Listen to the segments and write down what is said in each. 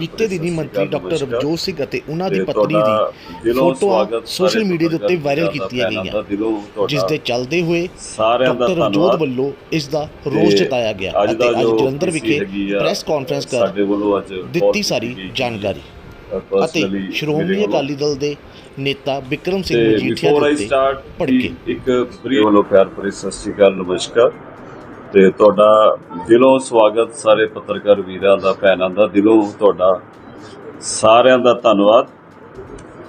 ਬੀਤੇ ਦਿਨੀ ਮੰਤਰੀ ਡਾਕਟਰ ਰਵਜੋਤ ਸਿੰਘ ਅਤੇ ਉਹਨਾਂ ਦੀ ਪਤਨੀ ਦੀ ਸਵਾਗਤ ਸੋਸ਼ਲ ਸਾਰੇ ਮੀਡੀਆ ਦੇ ਉੱਤੇ ਵਾਇਰਲ ਕੀਤੀਆਂ ਗਈਆਂ ਜਿਸ ਦੇ ਚੱਲਦੇ ਹੋਏ ਸਾਰਿਆਂ ਦਾ ਡਾਕਟਰ ਰਵਜੋਤ ਧੰਨਵਾਦ। ਵੱਲੋਂ ਇਸ ਦਾ ਰੋਸ ਜਤਾਇਆ ਗਿਆ ਅੱਜ ਅਤੇ ਅੱਜ ਜਲੰਧਰ ਵਿਖੇ ਪ੍ਰੈਸ ਕਾਨਫਰੰਸ ਕਰ ਦਿੱਤੀ ਸਾਰੀ। ਜਾਣਕਾਰੀ। ਅਤੇ ਸ਼੍ਰੋਮਣੀ। ਅਕਾਲੀ ਦਲ ਦੇ ਨੇਤਾ ਵਿਕਰਮ ਸਿੰਘ ਮਜੀਠੀਆ ਦੇ ਉੱਤੇ ਭੜਕੇ। ਇੱਕ ਵੱਲੋਂ ਪਿਆਰ ਭਰੀ ਸਤਿ ਸ਼੍ਰੀ ਅਕਾਲ ਨਮਸਕਾਰ। ਤੇ ਤੁਹਾਡਾ ਦਿਲੋਂ ਸਵਾਗਤ ਸਾਰੇ ਪੱਤਰਕਾਰ ਵੀਰਾਂ ਦਾ, ਭੈਣਾਂ ਦਾ ਦਿਲੋਂ ਤੁਹਾਡਾ ਸਾਰਿਆਂ ਦਾ ਧੰਨਵਾਦ।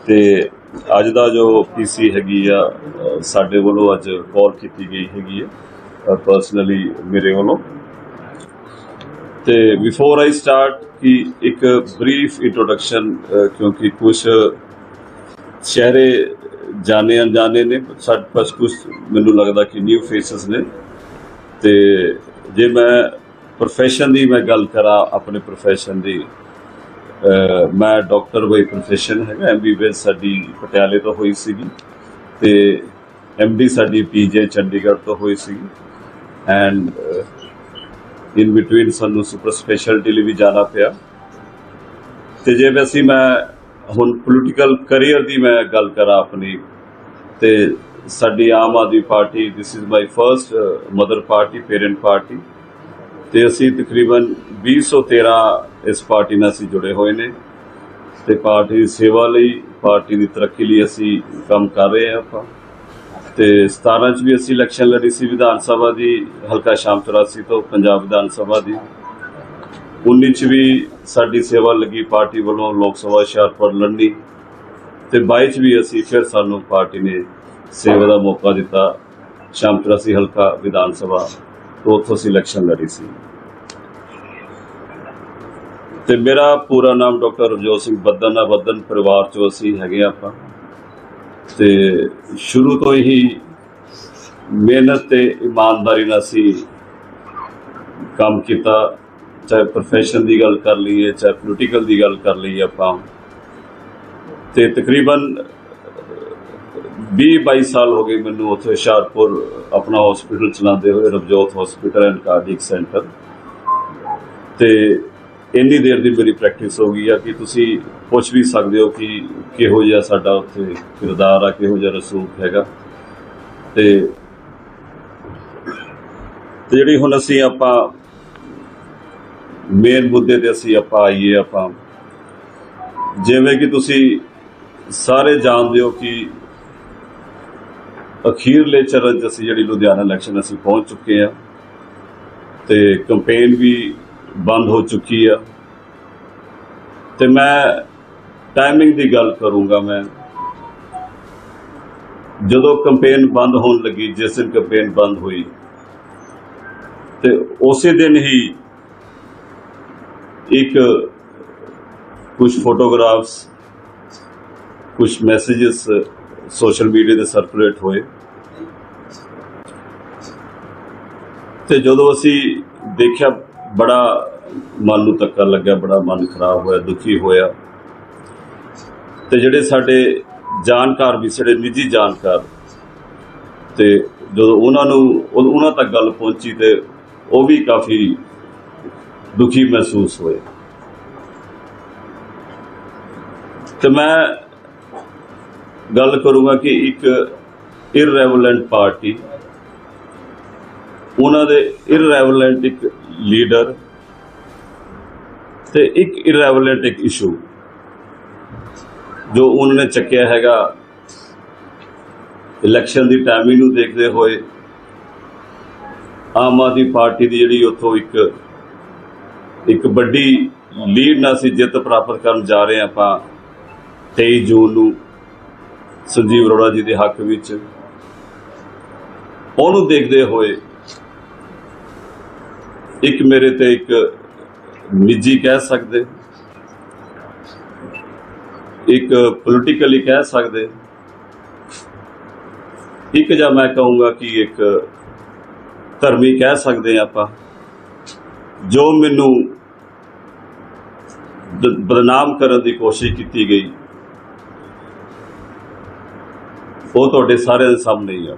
ਤੇ ਅੱਜ ਦਾ ਜੋ ਪੀਸੀ ਹੈਗੀ ਆ ਸਾਡੇ ਵੱਲੋਂ ਅੱਜ ਕਾਲ ਕੀਤੀ ਗਈ ਹੈਗੀ ਹੈ ਪਰਸਨਲੀ ਮੇਰੇ ਵੱਲੋਂ। ਤੇ ਬਿਫੋਰ ਆਈ ਸਟਾਰਟ ਕਿ ਇੱਕ ਬਰੀਫ ਇੰਟਰੋਡਕਸ਼ਨ ਕਿਉਂਕਿ ਕੁਝ ਚਿਹਰੇ ਜਾਣੇ ਅਣਜਾਣੇ ਨੇ ਸਾਡੇ ਪਾਸ ਕੁਝ ਮੈਨੂੰ ਲੱਗਦਾ ਕਿ ਨਿਊ ਫੇਸਸ ਨੇ। ਤੇ ਜੇ ਮੈਂ profession ਦੀ ਮੈਂ ਗੱਲ ਕਰਾਂ, ਆਪਣੇ profession ਦੀ ਮੈਂ ਡਾਕਟਰ ਬਾਈ profession ਹੈਗਾ ਐਮਬੀਬੀਐਸ ਸਾਡੀ ਪਟਿਆਲੇ ਤੋਂ ਹੋਈ ਸੀਗੀ ਤੇ ਐਮਡੀ ਸਾਡੀ ਪੀਜੀ ਚੰਡੀਗੜ੍ਹ ਤੋਂ ਹੋਈ ਸੀਗੀ ਐਂਡ ਇਨ ਬਿਟਵੀਨ ਸਾਨੂੰ ਸੁਪਰ ਸਪੈਸ਼ਲਟੀ ਲਈ ਵੀ ਜਾਣਾ ਪਿਆ। ਤੇ ਜੇ ਵੈਸੀ ਮੈਂ ਹੁਣ ਪੋਲੀਟੀਕਲ ਕੈਰੀਅਰ ਦੀ ਮੈਂ ਗੱਲ ਕਰਾਂ ਆਪਣੀ, ਤੇ ਸਾਡੀ Aam Aadmi party this is my first mother party parent party ਤੇ ਅਸੀਂ ਤਕਰੀਬਨ 2013 ਇਸ ਪਾਰਟੀ ਨਾਲ ਅਸੀਂ ਜੁੜੇ ਹੋਏ ਨੇ। ਤੇ ਪਾਰਟੀ ਦੀ ਸੇਵਾ ਲਈ, ਪਾਰਟੀ ਦੀ ਤਰੱਕੀ ਲਈ ਅਸੀਂ ਕੰਮ ਕਰ ਰਹੇ ਹਾਂ ਆਪਾਂ। ਤੇ 17 ਚ ਵੀ ਅਸੀਂ ਇਲੈਕਸ਼ਨ ਲੜੀ ਸੀ ਵਿਧਾਨ ਸਭਾ ਦੀ, ਹਲਕਾ ਸ਼ਾਮ 84 ਤੋਂ ਪੰਜਾਬ ਵਿਧਾਨ ਸਭਾ ਦੀ। 19 ਚ ਵੀ ਸਾਡੀ ਸੇਵਾ ਲੱਗੀ ਪਾਰਟੀ ਵੱਲੋਂ ਲੋਕ ਸਭਾ ਹੁਸ਼ਿਆਰਪੁਰ ਲੜਨੀ। ਤੇ 22 ਚ ਵੀ ਅਸੀਂ ਫਿਰ ਸਾਨੂੰ ਪਾਰਟੀ ਨੇ ਸੇਵਾ ਦਾ ਮੌਕਾ ਦਿੱਤਾ। ਸ਼ਾਮ 84 ਹਲਕਾ ਵਿਧਾਨ ਸਭਾ ਤੋਂ ਉੱਥੋਂ ਅਸੀਂ ਇਲੈਕਸ਼ਨ ਲੜੀ ਸੀ। ਤੇ ਮੇਰਾ ਪੂਰਾ ਨਾਮ ਡਾਕਟਰ ਰਜੋਤ ਸਿੰਘ ਬੱਦਨ ਆ। ਬੱਦਨ ਪਰਿਵਾਰ ਚੋਂ ਅਸੀਂ ਹੈਗੇ ਆ ਆਪਾਂ। ਤੇ ਸ਼ੁਰੂ ਤੋਂ ਹੀ ਮਿਹਨਤ ਤੇ ਇਮਾਨਦਾਰੀ ਨਾਲ ਅਸੀਂ ਕੰਮ ਕੀਤਾ। ਚਾਹੇ ਪ੍ਰੋਫੈਸ਼ਨ ਦੀ ਗੱਲ ਕਰ ਲਈਏ, ਚਾਹੇ ਪੋਲੀਟੀਕਲ ਦੀ ਗੱਲ ਕਰ ਲਈਏ ਆਪਾਂ। ਤੇ ਤਕਰੀਬਨ 20 22 ਸਾਲ ਹੋ ਗਏ ਮੈਨੂੰ ਉੱਥੇ ਹੁਸ਼ਿਆਰਪੁਰ ਆਪਣਾ ਹਸਪੀਟਲ ਚਲਾਉਂਦੇ ਹੋਏ, Ravjot hospital and cardiac centre ਤੇ ਇੰਨੀ ਦੇਰ ਦੀ ਮੇਰੀ ਪ੍ਰੈਕਟਿਸ ਹੋ ਗਈ ਆ ਕਿ ਤੁਸੀਂ ਪੁੱਛ ਵੀ ਸਕਦੇ ਹੋ ਕਿ ਕਿਹੋ ਜਿਹਾ ਸਾਡਾ ਉੱਥੇ ਕਿਰਦਾਰ ਆ, ਕਿਹੋ ਜਿਹਾ ਰਸੂਖ ਹੈਗਾ। ਤੇ ਤੇ ਜਿਹੜੀ ਹੁਣ ਅਸੀਂ ਆਪਾਂ ਮੇਨ ਮੁੱਦੇ ਤੇ ਅਸੀਂ ਆਪਾਂ ਆਈਏ ਆਪਾਂ, ਜਿਵੇਂ ਕਿ ਤੁਸੀਂ ਸਾਰੇ ਜਾਣਦੇ ਹੋ ਕਿ ਅਖੀਰਲੇ ਚਰਨ 'ਚ ਅਸੀਂ ਜਿਹੜੀ ਲੁਧਿਆਣਾ ਇਲੈਕਸ਼ਨ ਅਸੀਂ ਪਹੁੰਚ ਚੁੱਕੇ ਆ ਤੇ ਕੈਂਪੇਨ ਵੀ ਬੰਦ ਹੋ ਚੁੱਕੀ ਆ। ਤੇ ਮੈਂ ਟਾਈਮਿੰਗ ਦੀ ਗੱਲ ਕਰੂੰਗਾ ਮੈਂ। ਜਦੋਂ ਕੈਂਪੇਨ ਬੰਦ ਹੋਣ ਲੱਗੀ, ਜਿਸ ਦਿਨ ਕੈਂਪੇਨ ਬੰਦ ਹੋਈ, ਤੇ ਉਸੇ ਦਿਨ ਹੀ ਇੱਕ ਕੁਝ ਫੋਟੋਗ੍ਰਾਫਸ ਕੁਝ ਮੈਸੇजेस ਸੋਸ਼ਲ ਮੀਡੀਆ ਤੇ ਸਰਕੂਲੇਟ ਹੋਏ। ਤੇ ਜਦੋਂ ਅਸੀਂ ਦੇਖਿਆ ਬੜਾ ਮਨ ਨੂੰ ਧੱਕਾ ਲੱਗਿਆ, ਬੜਾ ਮਨ ਖਰਾਬ ਹੋਇਆ, ਦੁਖੀ ਹੋਇਆ। ਤੇ ਜਿਹੜੇ ਸਾਡੇ ਜਾਣਕਾਰ ਵੀ, ਸਾਡੇ ਨਿੱਜੀ ਜਾਣਕਾਰ, ਤੇ ਜਦੋਂ ਉਹਨਾਂ ਨੂੰ ਉਹਨਾਂ ਤੱਕ ਗੱਲ ਪਹੁੰਚੀ ਤੇ ਉਹ ਵੀ ਕਾਫੀ ਦੁਖੀ ਮਹਿਸੂਸ ਹੋਏ। ਤੇ ਮੈਂ ਗੱਲ ਕਰੂੰਗਾ ਕਿ ਇੱਕ ਇਰਰੈਵਲੈਂਟ ਪਾਰਟੀ ਉਹਨਾਂ ਦੇ ਇਰਰੈਵਲੈਂਟ ਇੱਕ ਲੀਡਰ ਤੇ ਇੱਕ ਇਰਰੈਵਲੈਂਟ ਇੱਕ ਇਸ਼ੂ ਜੋ ਉਹਨਾਂ ਨੇ ਚੱਕਿਆ ਹੈਗਾ ਇਲੈਕਸ਼ਨ ਦੀ ਟਾਈਮਿੰਗ ਨੂੰ ਦੇਖਦੇ ਹੋਏ ਆਮ ਆਦਮੀ ਪਾਰਟੀ ਦੀ ਜਿਹੜੀ ਉੱਥੋਂ ਇੱਕ ਇੱਕ ਵੱਡੀ ਲੀਡ ਨਾਲ ਅਸੀਂ ਜਿੱਤ ਪ੍ਰਾਪਤ ਕਰਨ ਜਾ ਰਹੇ ਹਾਂ ਆਪਾਂ 23 ਜੂਨ ਨੂੰ ਸੰਜੀਵ ਅਰੋੜਾ ਜੀ ਦੇ ਹੱਕ ਵਿੱਚ। ਉਹਨੂੰ ਦੇਖਦੇ ਹੋਏ ਇੱਕ ਮੇਰੇ ਤੇ ਇੱਕ ਨਿੱਜੀ ਕਹਿ ਸਕਦੇ। ਇੱਕ ਪੋਲੀਟੀਕਲੀ ਕਹਿ ਸਕਦੇ। ਇੱਕ ਜਾਂ ਮੈਂ ਕਹੂੰਗਾ ਕਿ ਇੱਕ ਧਰਮੀ ਕਹਿ ਸਕਦੇ ਹਾਂ ਆਪਾਂ, ਜੋ ਮੈਨੂੰ ਦ- ਬਦਨਾਮ ਕਰਨ ਦੀ ਕੋਸ਼ਿਸ਼ ਕੀਤੀ ਗਈ। ਉਹ ਤੁਹਾਡੇ ਸਾਰਿਆਂ ਦੇ ਸਾਹਮਣੇ ਹੀ ਆ।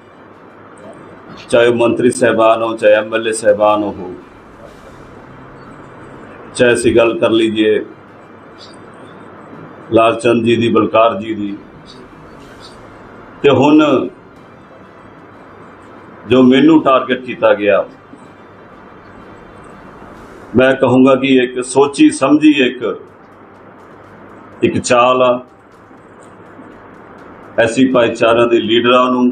ਚਾਹੇ ਉਹ ਮੰਤਰੀ ਸਹਿਬਾਨ ਹੋ ਚਾਹੇ ਐਮਐਲਏ ਸਹਿਬਾਨ ਹੋ ਚਾਹੇ ਅਸੀਂ ਗੱਲ ਕਰ ਲਈਏ ਲਾਲਚੰਦ ਜੀ ਦੀ, ਬਲਕਾਰ ਜੀ ਦੀ। ਤੇ ਹੁਣ ਜੋ ਮੈਨੂੰ ਟਾਰਗੇਟ ਕੀਤਾ ਗਿਆ, ਮੈਂ ਕਹੂੰਗਾ ਕਿ ਇੱਕ ਸੋਚੀ ਸਮਝੀ ਇੱਕ ਇੱਕ ਚਾਲ ਆ। ਐਸੀ ਭਾਈਚਾਰਿਆਂ ਦੇ ਲੀਡਰਾਂ ਨੂੰ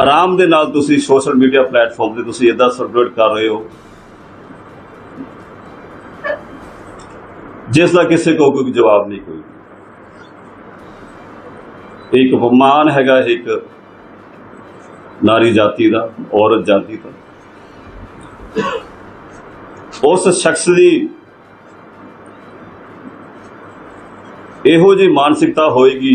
ਆਰਾਮ ਦੇ ਨਾਲ ਤੁਸੀਂ ਸੋਸ਼ਲ ਮੀਡੀਆ ਪਲੇਟਫਾਰਮ ਤੇ ਤੁਸੀਂ ਇਦਾਂ ਸਰਕੂਲੇਟ ਕਰ ਰਹੇ ਹੋ। ਜਿਸ ਦਾ ਕਿਸੇ ਕੋ ਕੋਈ ਜਵਾਬ ਨਹੀਂ ਕੋਈ। ਇੱਕ ਅਪਮਾਨ ਹੈਗਾ ਇੱਕ ਨਾਰੀ ਜਾਤੀ ਦਾ, ਔਰਤ ਜਾਤੀ ਦਾ। ਉਸ ਸ਼ਖਸ ਦੀ ਇਹੋ ਜਿਹੀ ਮਾਨਸਿਕਤਾ ਹੋਏਗੀ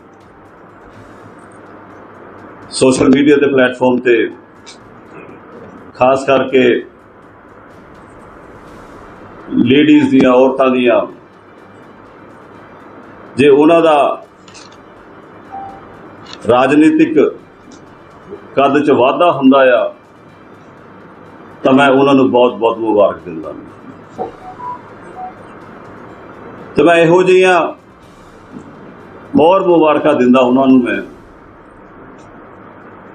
ਸੋਸ਼ਲ ਮੀਡੀਆ ਦੇ ਪਲੇਟਫਾਰਮ ਤੇ ਖਾਸ ਕਰਕੇ ਲੇਡੀਜ਼ ਦੀਆਂ, ਔਰਤਾਂ ਦੀਆਂ, ਜੇ ਉਹਨਾਂ ਦਾ ਰਾਜਨੀਤਿਕ ਕੱਦ ਚ ਵਾਧਾ ਹੁੰਦਾ ਆ, ਤਾਂ ਮੈਂ ਉਹਨਾਂ ਨੂੰ ਬਹੁਤ ਬਹੁਤ ਮੁਬਾਰਕ ਦਿੰਦਾ ਤੇ ਮੈਂ ਇਹੋ ਜਿਹੀਆਂ ਹੋਰ ਮੁਬਾਰਕਾਂ ਦਿੰਦਾ ਉਹਨਾਂ ਨੂੰ ਮੈਂ।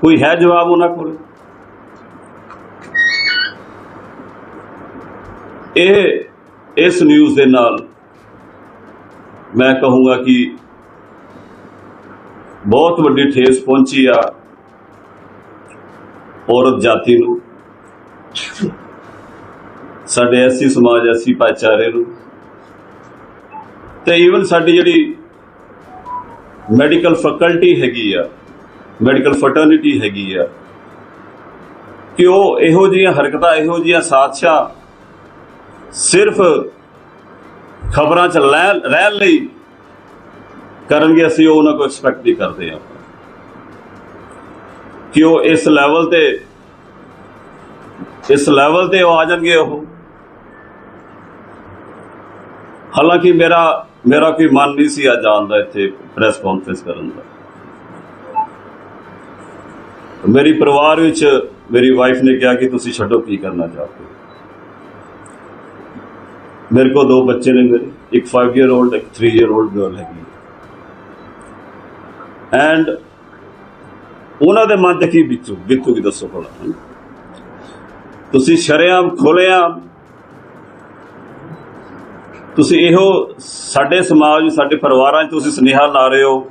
ਕੋਈ ਹੈ ਜਵਾਬ ਉਹਨਾਂ ਕੋਲ? ਇਹ, ਇਸ ਨਿਊਜ਼ ਦੇ ਨਾਲ ਮੈਂ ਕਹੂੰਗਾ ਕਿ ਬਹੁਤ ਵੱਡੀ ਠੇਸ ਪਹੁੰਚੀ ਆ ਔਰਤ ਜਾਤੀ ਨੂੰ, ਸਾਡੇ ਐਸੀ ਸਮਾਜ ਐਸੀ ਭਾਈਚਾਰੇ ਨੂੰ ਤੇ ਈਵਨ ਸਾਡੀ ਜਿਹੜੀ ਮੈਡੀਕਲ ਫੈਕਲਟੀ ਹੈਗੀ ਆ ਮੈਡੀਕਲ ਫਰਟਰਨਿਟੀ ਹੈਗੀ ਆ। ਕਿ ਉਹ ਇਹੋ ਜਿਹੀਆਂ ਹਰਕਤਾਂ, ਇਹੋ ਜਿਹੀਆਂ ਸਾਜ਼ਿਸ਼ਾਂ ਸਿਰਫ ਖਬਰਾਂ 'ਚ ਲੈ, ਰਹਿਣ ਲਈ ਕਰਨਗੇ, ਅਸੀਂ ਉਹ ਉਹਨਾਂ ਕੋਲ ਐਕਸਪੈਕਟ ਨਹੀਂ ਕਰਦੇ ਆਪਾਂ ਕਿ ਉਹ ਇਸ ਲੈਵਲ ਤੇ, ਇਸ ਲੈਵਲ ਤੇ ਉਹ ਆ ਜਾਣਗੇ ਉਹ। ਹਾਲਾਂਕਿ ਮੇਰਾ ਮੇਰਾ ਕੋਈ ਮਨ ਨਹੀਂ ਸੀ ਆ ਜਾਣ ਦਾ ਇੱਥੇ ਪ੍ਰੈਸ ਕਾਨਫਰੰਸ ਕਰਨ ਦਾ। ਮੇਰੀ ਪਰਿਵਾਰ ਵਿੱਚ ਮੇਰੀ ਵਾਈਫ ਨੇ ਕਿਹਾ ਕਿ ਤੁਸੀਂ ਛੱਡੋ, ਕੀ ਕਰਨਾ ਚਾਹਤੇ ਮੇਰੇ ਕੋਲ ਦੋ ਬੱਚੇ ਨੇ ਮੇਰੇ, ਇੱਕ 5 ਇਅਰ 올ਡ ਇੱਕ 3 ਇਅਰ 올ਡ ਗਰਲ ਹੈਗੀ ਐਂਡ ਉਹਨਾਂ ਦੇ ਮਨ ਤੇ ਕੀ ਬਿੱਤੂ? ਬਿੱਤੂ ਕੀ ਦੱਸੋ ਕੋਲ ਤੁਸੀਂ ਸ਼ਰਿਆਮ ਖੋਲਿਆ ਤੁਸੀਂ ਇਹੋ ਸਾਡੇ ਸਮਾਜ, ਸਾਡੇ ਪਰਿਵਾਰਾਂ 'ਚ ਤੁਸੀਂ ਸੁਨੇਹਾ ਲਾ ਰਹੇ ਹੋ।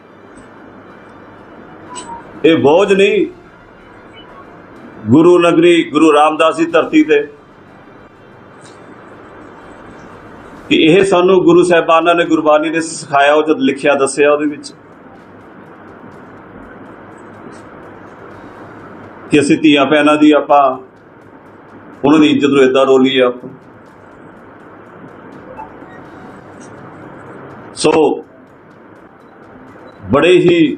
ਇਹ ਬੋਝ ਨਹੀਂ। ਗੁਰੂ ਨਗਰੀ, ਗੁਰੂ ਰਾਮਦਾਸ ਦੀ ਧਰਤੀ ਤੇ। ਕਿ ਇਹ ਸਾਨੂੰ ਗੁਰੂ ਸਾਹਿਬਾਨਾਂ ਨੇ, ਗੁਰਬਾਣੀ ਨੇ ਸਿਖਾਇਆ, ਉਹ ਜਦ ਲਿਖਿਆ, ਦੱਸਿਆ ਉਹਦੇ ਵਿੱਚ। ਕਿ ਅਸੀਂ ਧੀਆਂ ਭੈਣਾਂ ਦੀ ਆਪਾਂ, ਉਹਨਾਂ ਦੀ ਇੱਜ਼ਤ ਨੂੰ ਇਦਾਂ ਰੋਲੀ ਆ ਆਪਾਂ। ਸੋ, ਬੜੇ ਹੀ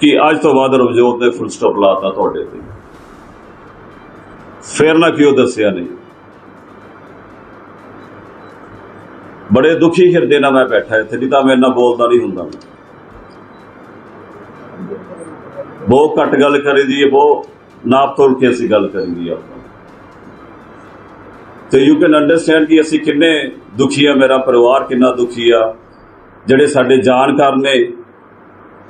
ਕਿ ਅੱਜ ਤੋਂ ਬਾਅਦ ਰਵਜੋਤ ਨੇ ਫੁੱਲ ਸਟਾਪ ਲਾਤਾ ਤੁਹਾਡੇ ਤੇ। ਫਿਰ ਨਾ ਕਿਉਂ ਦੱਸਿਆ ਨਹੀਂ? ਬੜੇ ਦੁਖੀ ਹਿਰਦੇ ਨਾਲ ਮੈਂ ਬੈਠਾ ਇੱਥੇ, ਨਹੀਂ ਤਾਂ ਮੈਂ ਇੰਨਾ ਬੋਲਦਾ ਨਹੀਂ ਹੁੰਦਾ ਬਹੁਤ ਘੱਟ ਗੱਲ ਕਰੀ ਦੀ ਹੈ ਬਹੁਤ ਨਾਪ ਤੋਲ ਕੇ ਅਸੀਂ ਗੱਲ ਕਰੀ ਦੀ ਆਪਾਂ। ਤੇ ਯੂ ਕੈਨ ਅੰਡਰਸਟੈਂਡ ਕਿ ਅਸੀਂ ਕਿੰਨੇ ਦੁਖੀ ਆ, ਮੇਰਾ ਪਰਿਵਾਰ ਕਿੰਨਾ ਦੁਖੀ ਆ, ਜਿਹੜੇ ਸਾਡੇ ਜਾਣਕਾਰ ਨੇ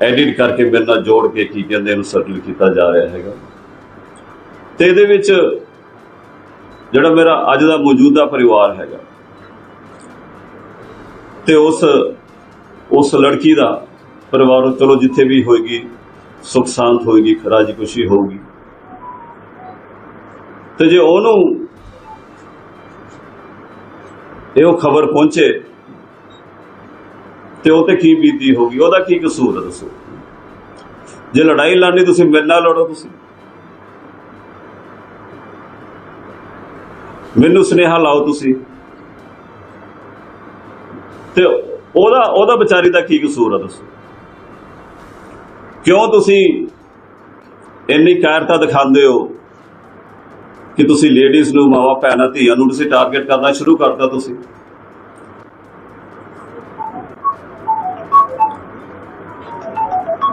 ਐਡਿਟ ਕਰਕੇ ਮੇਰੇ ਨਾਲ ਜੋੜ ਕੇ ਕੀ ਕਹਿੰਦੇ ਇਹਨੂੰ ਸੈਟਲ ਕੀਤਾ ਜਾ ਰਿਹਾ ਹੈਗਾ। ਤੇ ਇਹਦੇ ਵਿੱਚ ਜਿਹੜਾ ਮੇਰਾ ਅੱਜ ਦਾ ਮੌਜੂਦਾ ਪਰਿਵਾਰ ਹੈਗਾ, ਤੇ ਉਸ ਉਸ ਲੜਕੀ ਦਾ ਪਰਿਵਾਰ ਚਲੋ ਜਿੱਥੇ ਵੀ ਹੋਏਗੀ, ਸੁਖ ਸ਼ਾਂਤ ਹੋਏਗੀ ਰਾਜੀ ਖੁਸ਼ੀ ਹੋਊਗੀ। ਤੇ ਜੇ ਉਹਨੂੰ ਇਹ ਉਹ ਖਬਰ ਪਹੁੰਚੇ ਤੇ ਉਹ ਤੇ ਕੀ ਬੀਤੀ ਹੋਗੀ ਉਹਦਾ ਕੀ ਕਸੂਰ ਹੈ ਦੱਸੋ? ਜੇ ਲੜਾਈ ਲੜਨੀ, ਤੁਸੀਂ ਮੇਰੇ ਨਾਲ ਲੜੋ ਤੁਸੀਂ। ਮੈਨੂੰ ਸੁਨੇਹਾ ਲਾਓ ਤੁਸੀਂ। ਤੇ ਉਹਦਾ ਉਹਦਾ ਵਿਚਾਰੀ ਦਾ ਕੀ ਕਸੂਰ ਹੈ ਦੱਸੋ? ਕਿਉਂ ਤੁਸੀਂ ਇੰਨੀ ਕਾਇਰਤਾ ਦਿਖਾਉਂਦੇ ਹੋ ਕਿ ਤੁਸੀਂ ਲੇਡੀਜ਼ ਨੂੰ ਮਾਵਾ, ਭੈਣਾਂ, ਧੀਆਂ ਨੂੰ ਤੁਸੀਂ ਟਾਰਗੇਟ ਕਰਨਾ ਸ਼ੁਰੂ ਕਰਤਾ ਤੁਸੀਂ?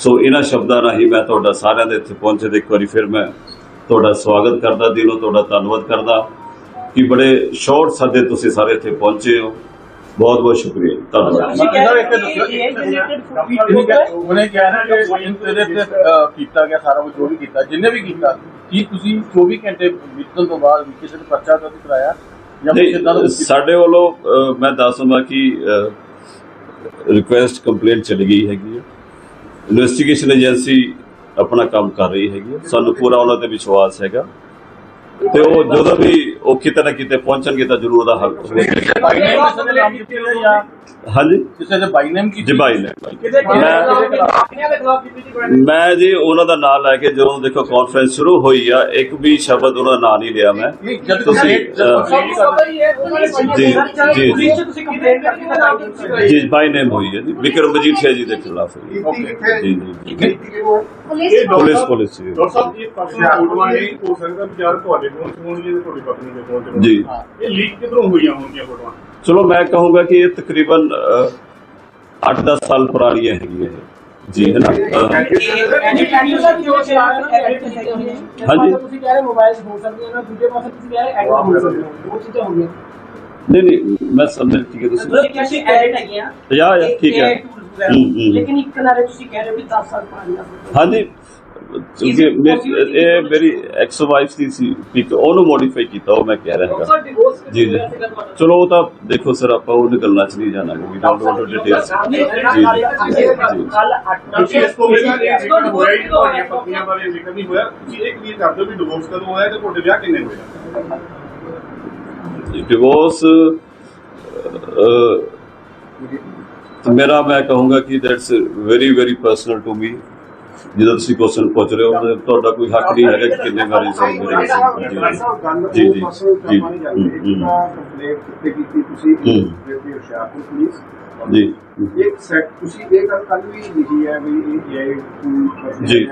ਸੋ ਇਹਨਾਂ ਸ਼ਬਦਾਂ ਰਾਹੀਂ ਮੈਂ ਤੁਹਾਡਾ ਸਾਰਿਆਂ ਦੇ ਇੱਥੇ ਪਹੁੰਚੇ ਤੇ ਇੱਕ ਵਾਰੀ ਫਿਰ ਮੈਂ ਤੁਹਾਡਾ ਸਵਾਗਤ ਕਰਦਾ ਦਿਲੋਂ ਤੁਹਾਡਾ ਧੰਨਵਾਦ ਕਰਦਾ ਕਿ ਬੜੇ ਸ਼ਾਰਟ ਸੱਦੇ ਤੁਸੀਂ ਸਾਰੇ ਇੱਥੇ ਪਹੁੰਚੇ ਹੋ। ਬਹੁਤ ਬਹੁਤ ਸ਼ੁਕਰੀਆ। ਧੰਨਵਾਦ। ਉਹਨੇ ਕਿਹਾ ਨਾ ਕਿ ਇਹਦੇ ਤੇ ਕੀਤਾ ਗਿਆ ਸਾਰਾ ਕੁਝ ਜੋ ਵੀ ਕੀਤਾ ਜਿੰਨੇ ਵੀ ਕੀਤਾ ਕੀ ਤੁਸੀਂ 24 ਘੰਟੇ ਬੀਤਣ ਤੋਂ ਬਾਅਦ ਵੀ ਕਿਸੇ ਨੇ ਪਰਚਾ ਦਰਜ ਕਰਾਇਆ? ਜਾਂ ਕੁਛ ਏਦਾਂ ਦਾ ਨਹੀਂ ਕੁਛ ਕੀਤਾ? ਸਾਡੇ ਵੱਲੋਂ ਅਹ, ਮੈਂ ਦੱਸੂੰਗਾ ਕਿ ਰਿਕੁਐਸਟ ਕੰਪਲੇਂਟ ਚਲੀ ਗਈ ਹੈਗੀ ਹੈ। ਇਨਵੈਸਟੀਗੇਸ਼ਨ ਏਜੰਸੀ ਆਪਣਾ ਕੰਮ ਕਰ ਰਹੀ ਹੈਗੀ ਸਾਨੂੰ ਪੂਰਾ ਉਹਨਾਂ ਤੇ ਵਿਸ਼ਵਾਸ ਹੈਗਾ। ਤੇ ਉਹ ਜਦੋਂ ਵੀ ਉਹ ਕਿਤੇ ਨਾ ਕਿਤੇ ਪਹੁੰਚਣਗੇ ਤਾਂ ਜ਼ਰੂਰ ਉਹਦਾ ਹੱਲ ਹੋਵੇਗਾ ਜਾਂ ਹਾਂਜੀ। ਕਿਸੇ ਦੇ ਬਾਈ ਨੇਮ ਕੀਤੀ ਜੀ ਬਾਈ ਨੇ ਕਿਤੇ ਮੈਂ ਕਿਹਨਾਂ ਦੇ ਖਿਲਾਫ ਕੀਤੀ ਸੀ ਗ੍ਰੈਂਡ ਮੈਂ ਜੀ ਉਹਨਾਂ ਦਾ ਨਾਮ ਲੈ ਕੇ ਜਦੋਂ ਦੇਖੋ ਕਾਨਫਰੰਸ ਸ਼ੁਰੂ ਹੋਈ ਆ ਇੱਕ ਵੀ ਸ਼ਬਦ ਉਹਨਾਂ ਦਾ ਨਾਂ ਨਹੀਂ ਲਿਆ ਮੈਂ। ਤੁਸੀਂ, ਤੁਸੀਂ ਜੀ, ਜੀ, ਜੀ। ਜੀ। ਤੁਸੀਂ ਕੰਪਲੇਂਟ ਕਰਕੇ ਤਾਂ ਨਾਮ ਦਿੱਤੀ ਜੀ ਬਾਈ ਨੇਮ ਹੋਈ ਹੈ ਜੀ ਵਿਕਰਮ ਮਜੀਠੀਆ ਜੀ ਦੇ ਖਿਲਾਫ ਹੋਈ। ਜੀ ਜੀ ਜੀ। ਪੁਲਿਸ ਪੁਲਿਸ ਜੀ। ਡਾਕਟਰ ਸਾਹਿਬ ਇਹ ਪਰਸਨਲ ਫੋਟੋਆਂ ਨਹੀਂ ਹੋ ਸਕਦਾ ਵਿਚਾਰ ਤੁਹਾਡੇ ਕੋਲ ਹੋਣਗੇ ਤੁਹਾਡੀ ਪਤਨੀ ਦੇ ਕੋਲ ਜੀ। ਇਹ ਲੀਕ ਕਿਧਰੋਂ ਹੋਈਆਂ ਹੋਣਗੀਆਂ ਫੋਟੋਆਂ? ਚਲੋ ਮੈਂ ਕਹੂੰਗਾ ਕਿ ਇਹ ਤਕਰੀਬਨ 8-10 ਸਾਲ ਪੁਰਾਣੀਆਂ ਹੈਗੀਆਂ ਇਹ। ਜੀ ਹੈ ਨਾ ਹਾਂਜੀ। ਤੁਸੀਂ ਕਹਿ ਰਹੇ ਮੋਬਾਈਲ ਹੋ ਸਕਦੀਆਂ ਨਾ ਦੂਜੇ ਪਾਸੇ ਤੁਸੀਂ ਕਹਿ ਰਹੇ ਐਕਟ ਹੋ ਸਕਦੀਆਂ ਉਹ ਚੀਜ਼ਾਂ ਹੋ ਗਈਆਂ ਨਹੀਂ ਨਹੀਂ ਮੈਂ ਸਮਝ ਠੀਕ ਹੈ ਤੁਸੀਂ ਐਡਿਟ ਹੈਗੀਆਂ ਯਾ ਯਾ ਠੀਕ ਹੈ ਹੂੰ, ਹੂੰ। ਲੇਕਿਨ ਇੱਕ ਕਿਨਾਰੇ ਤੁਸੀਂ ਕਹਿ ਰਹੇ ਹੋ ਕਿ 10 ਸਾਲ ਪੁਰਾਣੀਆਂ ਹਾਂਜੀ ਇਹ ਮੇਰੀ ਐਕਸ ਵਾਈਫ ਦੀ ਸੀ ਪਿਕ ਉਹਨੂੰ ਮੋਡੀਫਾਈ ਕੀਤਾ ਉਹ ਮੈਂ ਕਹਿ ਰਿਹਾ ਹਾਂ ਸਰ ਡਿਵੋਰਸ ਜੀ ਜੀ ਚਲੋ ਉਹ ਤਾਂ ਦੇਖੋ ਸਰ ਆਪਾਂ ਉਹ ਨਿਕਲਣਾ ਚ ਨਹੀਂ ਜਾਣਾ ਕਿਉਂਕਿ ਡਾਊਨ ਟੂ ਡਿਟੇਲਸ ਜੀ ਜੀ ਜੀ ਕੱਲ 8 ਤੁਸੀਂ ਇਸ ਤੋਂ ਪਹਿਲਾਂ ਇਹ ਜ਼ਿਕਰ ਹੋਇਆ ਹੀ ਤੁਹਾਡੀਆਂ ਪਤਨੀਆਂ ਬਾਰੇ ਜ਼ਿਕਰ ਨਹੀਂ ਹੋਇਆ ਤੁਸੀਂ ਇਹ ਕਲੀਅਰ ਕਰ ਦਿਓ ਵੀ ਡਿਵੋਰਸ ਕਦੋਂ ਹੋਇਆ ਤੇ ਤੁਹਾਡੇ ਵਿਆਹ ਕਿੰਨੇ ਹੋਏ ਡਿਵੋਰਸ ਮੇਰਾ ਮੈਂ ਕਹੂੰਗਾ ਕਿ that's very very personal to me ਜਦੋਂ ਤੁਸੀਂ ਕੁਐਸਚਨ ਪੁੱਛ ਰਹੇ ਹੋ ਤੁਹਾਡਾ ਕੋਈ ਹੱਕ ਨਹੀਂ ਹੈਗਾ ਕਿ ਕਿੰਨੇ ਵਾਰੀ ਸੌਂ ਮੇਰੇ ਜੀ ਜੀ। ਜੀ ਪੁਲਿਸ ਜੀ। ਇੱਕ ਸੈਟ ਤੁਸੀਂ ਇਹ ਗੱਲ ਕੱਲ ਵੀ ਲਿਖੀ ਹੈ ਵੀ ਇਹ ਜੀ।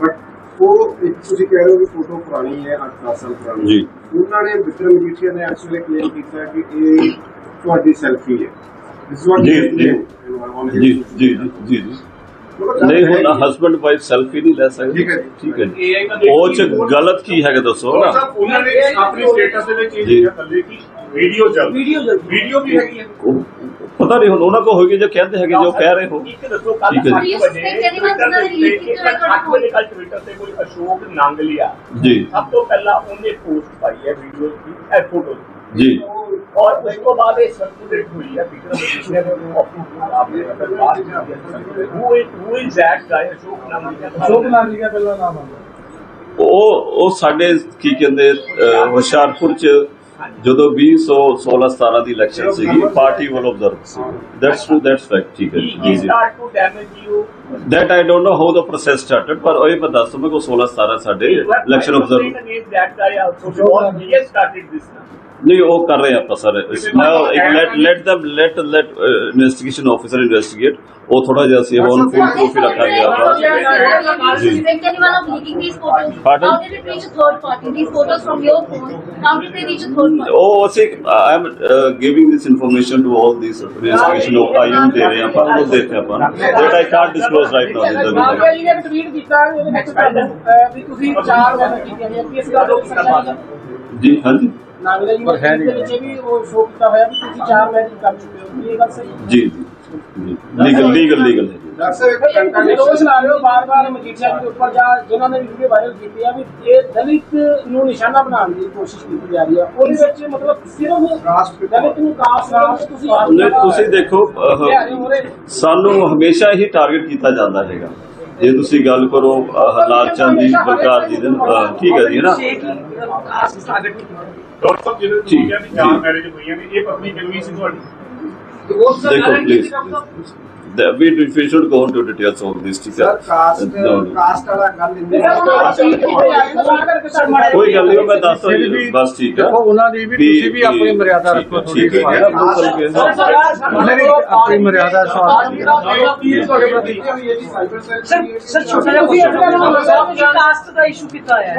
ਬਟ ਉਹ ਇੱਕ ਤੁਸੀਂ ਕਹਿ ਰਹੇ ਹੋ ਕਿ ਫੋਟੋ ਪੁਰਾਣੀ ਹੈ 8-10 ਸਾਲ ਪੁਰਾਣੀ। ਜੀ। ਉਹਨਾਂ ਨੇ ਵਿਕਰਮ ਜੀਠੀਆ ਨੇ ਐਕਚੁਅਲੀ ਕਲੇਮ ਕੀਤਾ ਕਿ ਇਹ ਤੁਹਾਡੀ ਸੈਲਫੀ ਹੈ। ਦਿਸ ਵਾਟ ਜੀ, ਜੀ। ਜੀ ਜੀ ਜੀ ਜੀ ਜੀ। ਨਹੀਂ ਹੁਣ ਹਸਬੰਡ ਵਾਈਫ ਸੈਲਫੀ ਨਹੀਂ ਲੈ ਸਕਦੇ ਠੀਕ ਹੈ ਜੀ। ਠੀਕ ਹੈ ਜੀ ਉਹ ਚ ਗਲਤ ਕੀ ਹੈਗਾ ਦੱਸੋ ਡਾਕਟਰ ਨਾ ਸਾਹਿਬ ਉਹਨਾਂ ਨੇ ਆਪਣੀ ਸਟੇਟਸ ਦੇ ਵਿੱਚ ਇਹ ਜੀ। ਲਿਖਿਆ ਥੱਲੇ ਕਿ ਵੀਡੀਓ ਚੱਲ ਵੀਡੀਓ ਜਲਦੀ ਵੀਡੀਓ ਵੀ ਹੈਗੀ ਹੈ ਉਹ ਪਤਾ ਨਹੀਂ ਹੁਣ ਉਹਨਾਂ ਕੋ ਹੋਏਗੀ ਜੋ ਕਹਿੰਦੇ ਹੈਗੇ ਜੋ ਕਹਿ ਰਹੇ ਹੋ ਇੱਕ ਦੱਸੋ ਕੱਲ ਠੀਕ ਹੈ ਅੱਠ ਜੀ। ਵਜੇ Twitter ਤੇ release ਕੀਤੇ ਹੋਏ ਤੁਹਾਡੇ ਅੱਠ ਵਜੇ ਕੱਲ ਟਵਿੱਟਰ ਤੇ ਕੋਈ ਅਸ਼ੋਕ ਨਾਂਗਲੀਆ ਜੀ ਸਭ ਤੋਂ ਪਹਿਲਾਂ ਉਹਨੇ ਪੋਸਟ ਪਾਈ ਹੈ ਵੀਡੀਓ ਦੀ ਇਹ ਫੋਟੋ ਜੀ ਹੈ who is who is that guy Ashok ਨਾਮ ਲਿਖਿਆ ਪਹਿਲਾਂ ਨਾਮ ਆਉਂਦਾ ਉਹ ਉਹ ਸਾਡੇ ਕੀ ਕਹਿੰਦੇ ਅਹ, ਹੁਸ਼ਿਆਰਪੁਰ ਚ ਜਦੋਂ 2016 17 ਦੀ ਇਲੈਕਸ਼ਨ ਸੀਗੀ ਪਾਰਟੀ ਵੱਲ ਆਬਜ਼ਰਵ ਸੀ ਦੈਟਸ ਟਰੂ ਦੈਟਸ ਫੈਕਟ ਠੀਕ ਹੈ ਜੀ ਜੀ start to damage you that I don't know how the process started ਪਰ ਉਹ ਇਹ ਮੈਂ ਦੱਸ ਦਵਾਂ ਕਿ 16 17 ਸਾਡੇ election observe that guy also. because he has started this now ਨਹੀਂ ਉਹ ਕਰ ਰਹੇ ਆਪਾਂ sir. Let let them let let investigation officer investigate ਉਹ ਥੋੜਾ ਜਿਹਾ ਸੀ ਔਨ ਫੁੱਲ ਪ੍ਰੂਫ ਹੀ ਰੱਖਾਂਗੇ ਆਪਾਂ। ਜੀ? ਉਹ ਅਸੀਂ I am giving this information to all this investigation of I'm ਦੇ ਰਹੇ ਆਪਾਂ ਉਹ ਦੇਖਦੇ ਆਪਾਂ। That I can't disclose right now ਜੀ ਨੇ ਟਵੀਟ ਕੀਤਾ ਉਹਦੇ ਵਿੱਚ ਅਹ, ਵੀ ਤੁਸੀਂ ਚਾਰ ਵਾਰ ਕੀਤੀਆਂ ਨੇ ਕਿਸ ਗੱਲ ਤੋਂ ਸੱਚਾ ਜੀ ਹਾਂਜੀ। ਨਾਗਿਆ ਜੀ ਨੇ tweet ਦੇ ਵਿੱਚ ਇਹ ਵੀ ਉਹ ਸ਼ੋਅ ਕੀਤਾ ਹੋਇਆ ਵੀ ਤੁਸੀਂ ਚਾਰ ਮੈਚ ਕਰ ਚੁੱਕੇ ਹੋ। ਕੀ ਇਹ ਗੱਲ ਸਹੀ ਹੈ? ਜੀ ਜੀ। ਲੀਗਲ ਲੀਗਲ ਲੀਗਲ ਡਾਕਟਰ ਸਾਹਿਬ ਇੱਕ ਇਹ ਤੁਸੀਂ ਦੋਸ਼ ਲਾ ਰਹੇ ਹੋ ਬਾਰ-ਬਾਰ ਮਜੀਠੀਆ ਜੀ ਦੇ ਉੱਪਰ ਜਾਂ ਜਿਨ੍ਹਾਂ ਨੇ ਵੀਡੀਓ ਵਾਇਰਲ ਕੀਤੀ ਆ ਵੀ ਇਹ ਦਲਿਤ ਨੂੰ ਨਿਸ਼ਾਨਾ ਬਣਾਉਣ ਦੀ ਕੋਸ਼ਿਸ਼ ਕੀਤੀ ਜਾ ਰਹੀ ਆ ਉਹਦੇ ਵਿੱਚ ਮਤਲਬ ਸਿਰਫ ਦਲਿਤ ਨੂੰ ਕਾਸ ਨਾਲ ਤੁਸੀਂ ਨਹੀਂ ਤੁਸੀਂ ਦੇਖੋ ਅਹ, ਸਾਨੂੰ ਹਮੇਸ਼ਾ ਹੀ ਟਾਰਗੇਟ ਕੀਤਾ ਜਾਂਦਾ ਹੈਗਾ। ਜੇ ਤੁਸੀਂ ਗੱਲ ਕਰੋ ਅਹ, ਲਾਲਚੰਦ ਦੀ ਬਲਕਾਰ ਜੀ ਦੇ ਠੀਕ ਹੈ ਜੀ ਨਾ? ਡਾਕਟਰ ਸਾਹਿਬ ਜਿਹਨੇ ਤੁਸੀਂ ਠੀਕ, ਕਿਹਾ ਵੀ ਚਾਰ ਜੀ। ਮੈਰਿਜ ਹੋਈਆਂ ਨੇ ਇਹ ਪਤਨੀ ਕਿੰਨੀ ਸੀ ਤੁਹਾਡੀ ਦੇਖੋ please we we should go into details of this ਠੀਕ ਹੈ ਸਰ ਕਾਸਟ No, ਕਾਸਟ ਵਾਲਾ ਗੱਲ ਇੰਨੇ ਕੋਈ ਗੱਲ ਨਹੀਂ ਮੈਂ ਦੱਸ ਦਵਾਂ ਬਸ ਠੀਕ ਹੈ ਦੇਖੋ ਉਹਨਾਂ ਦੀ ਵੀ ਤੁਸੀਂ ਵੀ ਆਪਣੀ ਮਰਿਆਦਾ ਠੀਕ ਹੈ, ਰੱਖੋ ਥੋੜੀ ਠੀਕ ਹੈ ਬਿਲਕੁਲ ਕਿ ਉਹਨਾਂ ਦੀ ਆਪਣੀ ਮਰਿਆਦਾ ਸਵਾਲ ਸਰ ਸਰ ਛੋਟਾ ਜਿਹਾ ਕਾਸਟ ਦਾ ਇਸ਼ੂ ਕੀਤਾ ਹੈ